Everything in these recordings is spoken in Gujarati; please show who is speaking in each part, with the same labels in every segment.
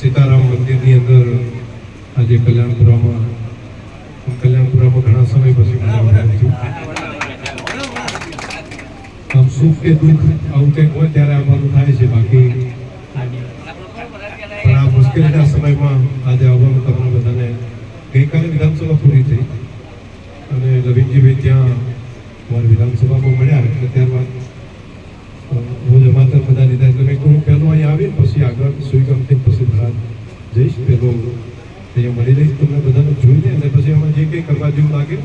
Speaker 1: સીતારામ મંદિરની અંદર આજે કલ્યાણપુરામાં કલ્યાણપુરામાં ઘણા સમય પછી બનાવવાનું થયું આમ સુખ કે દુઃખ આવું કંઈક હોય ત્યારે આવવાનું થાય છે. બાકી પણ આ મુશ્કેલીના સમયમાં આજે આવવાનું તમને બધાને ગઈકાલે વિધાનસભા પૂરી થઈ અને રવિનજીભાઈ ત્યાં અમારી વિધાનસભામાં મળ્યા એટલે ત્યારબાદ હું જમાતર બધા લીધા એટલે મેં કહ્યું હું પહેલો અહીંયા આવીને પછી આગળ સુઈગામથી પછી ભરાત જઈશ પેલો અહીંયા મળી લઈશ તમને બધાને જોઈને અને પછી એમાં જે કંઈ કરવા જેવું લાગે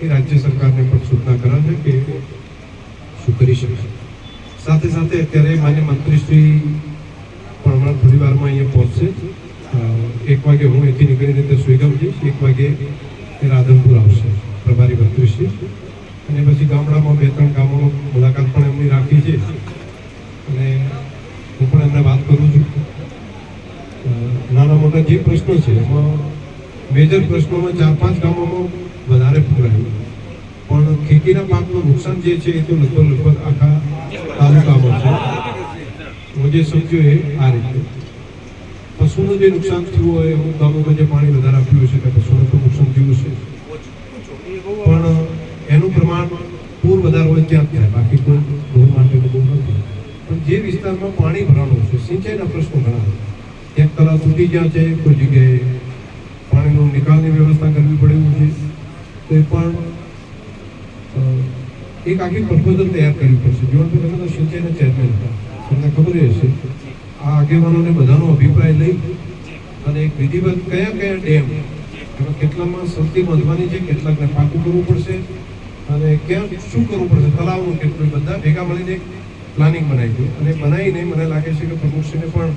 Speaker 1: એ રાજ્ય સરકારને પણ સૂચના કરાવશે કે શું કરી શકે સાથે સાથે અત્યારે માન્ય મંત્રીશ્રી પણ હમણાં થોડી વારમાં અહીંયા પહોંચશે. એક વાગે હું અહીંથી નીકળીને ત્યાં સુઈગામ જઈશ. એક વાગે રાધનપુર આવશે પ્રભારી મંત્રીશ્રી. અને પછી ગામડામાં બે ત્રણ ગામોનો મુલાકાત પણ એમની રાખી છે અને હું પણ એમને વાત કરું છું અ, નાના મોટા જે પ્રશ્નો છે, એમાં મેજર પ્રશ્નોમાં ચાર પાંચ ગામોમાં વધારે પૂરાયું પણ ખેતીના પાકનું નુકસાન જે છે, એ તો લગભગ લગભગ આખા તાલુકામાં છે. હું જે સમજ્યું એ આ રીતે. પશુનું જે નુકસાન થયું હોય, અમુક ગામોમાં જે પાણી વધારે આપ્યું હશે કે પશુનું તો નુકસાન થયું છે પણ એનું પ્રમાણ પૂર વધારે હોય ત્યાં થાય. બાકી કોઈ માટેનું બહુ નથી. પણ જે વિસ્તારમાં પાણી ભરાણું છે, સિંચાઈના પ્રશ્નો ઘણા ક્યાંક તળાવ તૂટી ગયા છે, કોઈ જગ્યાએ પાણીનો નિકાલની વ્યવસ્થા કરવી પડે છે. તો પણ એક આખી પ્રપોઝલ તૈયાર કરવી પડશે. જીવનભાઈ તમે તો સિંચાઈના ચેરમેન હતા. તમને ખબર હશે. આ આગેવાનોને બધાનો અભિપ્રાય લઈ અને એક વિધિવત કયા કયા ડેમ, એમાં કેટલામાં સસ્તી બાંધવાની છે, કેટલાકને પાકું કરવું પડશે અને ક્યાં શું કરવું પડશે, તળાવનું કેટલું બધા ભેગા મળીને એક પ્લાનિંગ બનાવી દઉં અને બનાવીને મને લાગે છે કે પ્રમુખશ્રીને પણ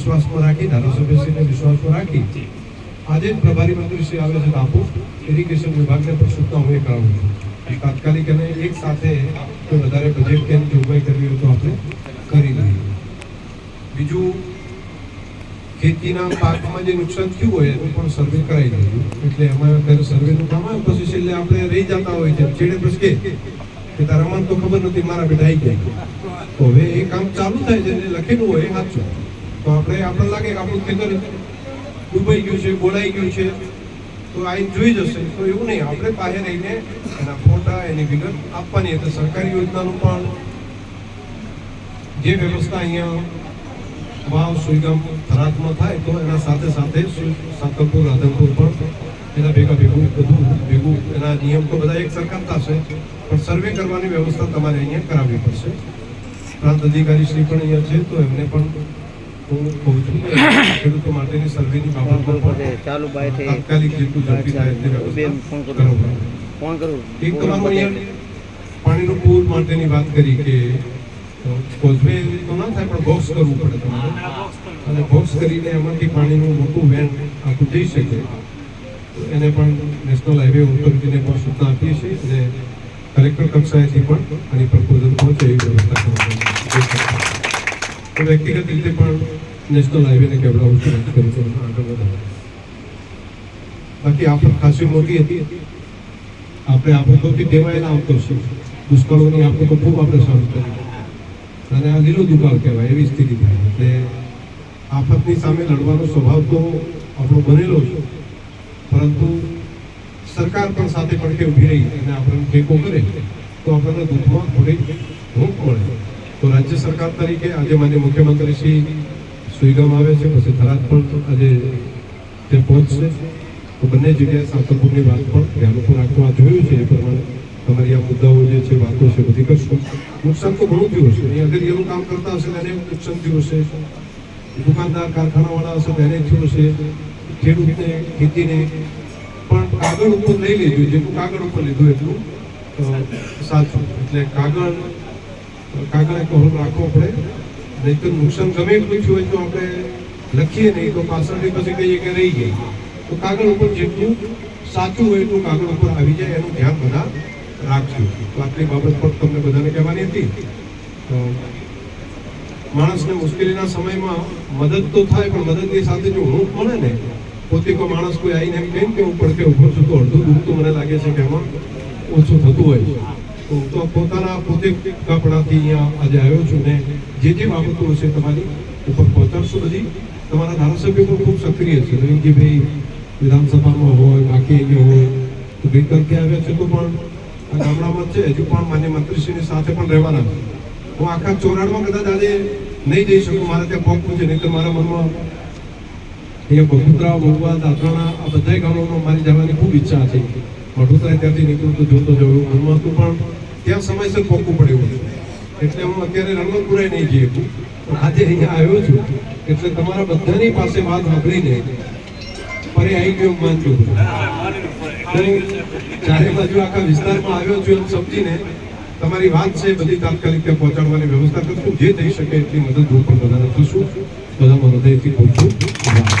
Speaker 1: વિશ્વાસમાં રાખી, ધારાસભ્યશ્રીને વિશ્વાસમાં રાખી આજે પ્રભારી મંત્રીશ્રી આવે છે બાપુ ઇરિગેશન વિભાગને પણ સૂચના હું કરાવું છું. તાત્કાલિક અને એક સાથે કોઈ વધારે બજેટ કે જોગવાઈ કરવી હોય તો આપણે કરી લઈએ. બીજું, ખેતીના પાકમાં જે નુકસાન થયું હોય એનું પણ સર્વે કરાવી દઈએ એટલે એમાં અત્યારે સર્વેનું કામ આવે પછી છેલ્લે આપણે રહી જતા હોય છે. છેડે પછી કે તારા મને તો ખબર નથી, મારા બેટા આવી ગયા. તો હવે એ કામ ચાલુ થાય છે લખેલું હોય એ સાચું તો આપણે આપણને લાગે કે આપણું ખેતર ડૂબાઈ ગયું છે, બોલાઈ ગયું છે. તો આ જોઈ જશે. તો એવું નહીં, આપણે પાસે રહીને એના ફોટા, એની વિગત આપવાની એટલે સરકારી યોજનાનું પણ જે વ્યવસ્થા અહીંયા વાવ, સુઈગામ, થરાદમાં થાય, તો એના સાથે સાથે સાતમપુર રાધનપુર પણ એના ભેગા ભેગું, બધું ભેગું એના નિયમ તો બધા એક સરકાર થશે. પણ સર્વે કરવાની વ્યવસ્થા તમારે અહીંયા કરાવવી પડશે. પ્રાંત અધિકારી શ્રી પણ અહીંયા છે, તો એમને પણ ખેડૂતો માટેની સર્વેની
Speaker 2: ચાલુ બાય
Speaker 1: તાત્કાલિક જેટલું ઝડપી થાય પાણીનું પૂર માટેની વાત કરી કે કોઝવે તો ના થાય પણ બોક્સ કરવું અને બોક્સ કરીને એમાંથી પાણીનું મોટું વેન આખું જઈ શકે એને પણ નેશનલ હાઈવે ઓથોરિટીને પણ સૂચના આપીએ છીએ અને કલેક્ટર કક્ષાએથી પણ આની પ્રપોઝલ પહોંચે એવી વ્યવસ્થા કરવામાં વ્યક્તિગત રીતે પણ નેશનલ હાઈવેને કેવડાવું છું કરું છું આગળ વધારે. બાકી આફત ખાસી મોટી હતી. આપણે આફતોથી ટેવાયેલા આવતો છે. દુષ્કાળોની આફતો ખૂબ આપણે સહન કરી. અને આ લીલો દુકાળ કહેવાય, એવી સ્થિતિ થાય. એટલે આફતની સામે લડવાનો સ્વભાવ તો આપણો બનેલો છે. પરંતુ સરકાર પણ સાથે પડકે ઊભી રહી અને આપણને ટેકો કરે, તો આપણને દુઃખમાં થોડી હૂંફ મળે. તો રાજ્ય સરકાર તરીકે આજે માન્ય મુખ્યમંત્રી શ્રી સુઈગામ આવે છે, પછી થરાદ પણ આજે તે પહોંચશે. તો બંને જગ્યાએ સાંતલપુરની વાત પણ ધ્યાન ઉપર રાખવા જોયું છે. એ પ્રમાણે તમારી આ મુદ્દાઓ જે છે, વાતો છે, બધી કરશું. નુકસાન તો ઘણું થયું હશે. અહીં એનું કામ કરતા હશે એને નુકસાન થયું હશે. દુકાનદાર, કારખાનાવાળા હશે એને થયું હશે. ખેડૂતને, ખેતીને પણ કાગળ ઉપર લઈ લેજો. જેટલું કાગળ ઉપર લીધું એટલું સાચું. એટલે કાગળ કાગળ એક હોલ રાખવો પડે. નહીં નુકસાન ગમે એટલું થયું હોય તો આપણે લખીએ નહીં, તો પાછળથી પછી કહીએ કે રહી ગઈ. તો કાગળ ઉપર જેટલું સાચું હોય એટલું કાગળ ઉપર આવી જાય, એનું ધ્યાન બધા રાખજો. તો આટલી બાબત પણ તમને બધાને કહેવાની હતી. તો માણસને મુશ્કેલીના સમયમાં મદદ તો થાય, પણ મદદની સાથે જો હું મળે ને, પોતે કોઈ માણસ કોઈ આવીને એમ કહે કે હું પડકે ઊભો છું, તો અડધું દુઃખ તો મને લાગે છે કે એમાં ઓછું થતું હોય છે. હું તો પોતાના પોતે કપડાથી અહીંયા આજે આવ્યો છું ને જે જે બાબતો હશે તમારી ઉપર પહોંચાડશું બધી. તમારા ધારાસભ્ય પણ ખૂબ સક્રિય છે. રવિનજીભાઈ વિધાનસભામાં હોય, બાકી અહીંયા હોય, તો ગઈકાલ ત્યાં આવ્યા છે તો પણ આ ગામડામાં છે. હજુ પણ માન્ય મંત્રીશ્રીની સાથે પણ રહેવાના છે. હું આખા ચોરાડમાં કદાચ આજે નહીં જઈ શકું. મારે ત્યાં પગ પૂછે, નહીં તો મારા મનમાં અહીંયા બગુતરા મહુવા દાદરાણા આ બધા ગામોમાં મારી જવાની ખૂબ ઈચ્છા હતી વડોદરા ત્યાંથી નીકળું તો જોતો જવું મનમાં હતું, પણ ત્યાં સમયસર પહોંચવું પડ્યું હતું. એટલે હું અત્યારે રણવતપુરાય નહીં જઈ શકું પણ આજે અહીંયા આવ્યો છું. એટલે તમારા બધાની પાસે વાત સાંભળીને ફરી આવી ગયો માનજો હું ચારે બાજુ આખા વિસ્તારમાં આવ્યો છું એમ સમજીને તમારી વાત છે બધી તાત્કાલિક ત્યાં પહોંચાડવાની વ્યવસ્થા કરશું. જે થઈ શકે એટલી મદદ હું પણ બધાને થશું. બધા હૃદયથી ખૂબ ખૂબ આભાર.